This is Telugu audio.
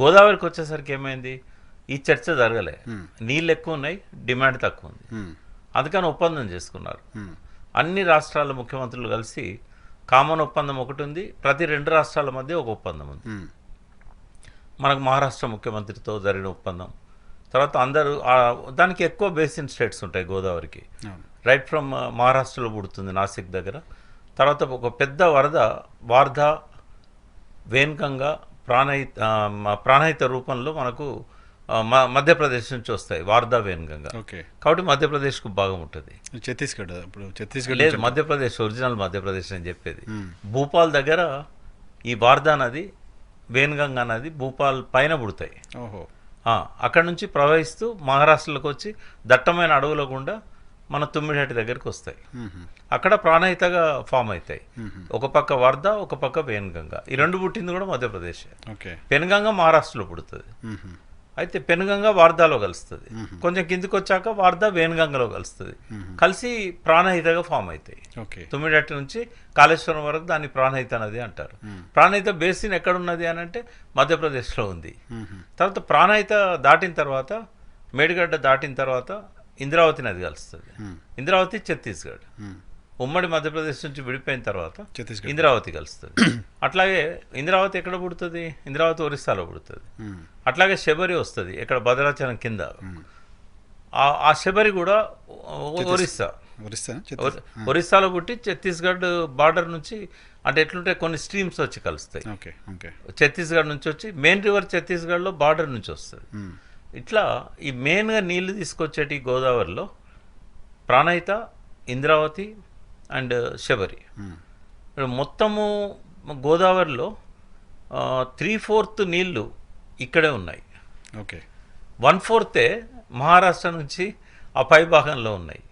గోదావరికి వచ్చేసరికి ఏమైంది? ఈ చర్చ జరగలే. నీళ్ళు ఎక్కువ ఉన్నాయి డిమాండ్ తక్కువ ఉంది. అందుకని ఒప్పందం చేసుకున్నారు. అన్ని రాష్ట్రాల ముఖ్యమంత్రులు కలిసి కామన్ ఒప్పందం ఒకటి ఉంది ప్రతి రెండు రాష్ట్రాల మధ్య ఒక ఒప్పందం ఉంది. మనకు మహారాష్ట్ర ముఖ్యమంత్రితో జరిగిన ఒప్పందం. తర్వాత అందరూ దానికి ఎక్కువ బేసిన్ స్టేట్స్ ఉంటాయి గోదావరికి. రైట్ ఫ్రమ్ మహారాష్ట్రలో పుడుతుంది నాసిక్ దగ్గర. తర్వాత ఒక పెద్ద వరద వార్ధ వేన్గంగా ప్రాణహిత ప్రాణహిత రూపంలో మనకు మధ్యప్రదేశ్ నుంచి వస్తాయి వార్ధా వేన్గంగా ఓకే. కాబట్టి మధ్యప్రదేశ్కు భాగం ఉంటుంది. ఛత్తీస్గఢ్ ఇప్పుడు ఛత్తీస్గఢ్ లేదు మధ్యప్రదేశ్ ఒరిజినల్ మధ్యప్రదేశ్ అని చెప్పేది. భూపాల్ దగ్గర ఈ వార్ధా నది వేన్గంగా నది భూపాల్ పైన పుడతాయి. అక్కడ నుంచి ప్రవహిస్తూ మహారాష్ట్రలోకి వచ్చి దట్టమైన అడవుల గుండా మన తుమ్మిడిహట్టి దగ్గరికి వస్తాయి. అక్కడ ప్రాణహితగా ఫామ్ అవుతాయి. ఒక పక్క వర్ధ ఒక పక్క పెనుగంగ ఈ రెండు పుట్టింది కూడా మధ్యప్రదేశ్. ఓకే. పెనుగంగ మహారాష్ట్రలో పుడుతుంది. అయితే పెనుగంగ వార్ధాలో కలుస్తుంది. కొంచెం కిందికి వచ్చాక వార్ధ వేనుగంగలో కలుస్తుంది. కలిసి ప్రాణహితగా ఫామ్ అవుతాయి. ఓకే. తుమ్మిడట్టి నుంచి కాళేశ్వరం వరకు దాన్ని ప్రాణహిత నది అంటారు. ప్రాణహిత బేసిన్ ఎక్కడున్నది అని అంటే మధ్యప్రదేశ్లో ఉంది. తర్వాత ప్రాణహిత దాటిన తర్వాత మేడిగడ్డ దాటిన తర్వాత ఇంద్రావతి నది కలుస్తుంది. ఇంద్రావతి ఛత్తీస్గఢ్. ఉమ్, ఉమ్మడి మధ్యప్రదేశ్ నుంచి విడిపోయిన తర్వాత ఛత్తీస్గఢ్. ఇంద్రావతి కలుస్తుంది. అట్లాగే ఇంద్రావతి ఎక్కడ పుడుతుంది? ఇంద్రావతి ఒరిస్సాలో పుడుతుంది. అట్లాగే శబరి వస్తుంది ఇక్కడ భద్రాచలం కింద. ఆ- ఆ శబరి కూడా ఒరిస్సా. ఒరిస్సాలో పుట్టి ఛత్తీస్గఢ్ బార్డర్ నుంచి అంటే ఎట్లుంటే కొన్ని స్ట్రీమ్స్ వచ్చి కలుస్తాయి. Okay okay. ఛత్తీస్గఢ్ నుంచి వచ్చి మెయిన్ రివర్ ఛత్తీస్గఢ్లో బార్డర్ నుంచి వస్తుంది. ఇట్లా ఈ మెయిన్గా నీళ్ళు తీసుకొచ్చేటి గోదావరిలో ప్రాణహిత ఇంద్రావతి అండ్ శబరి. ఉమ్, ఇప్పుడు మొత్తము గోదావరిలో త్రీ ఫోర్త్ నీళ్ళు ఇక్కడే ఉన్నాయి. ఓకే వన్ ఫోర్తే మహారాష్ట్ర నుంచి ఆ పై భాగంలో ఉన్నాయి.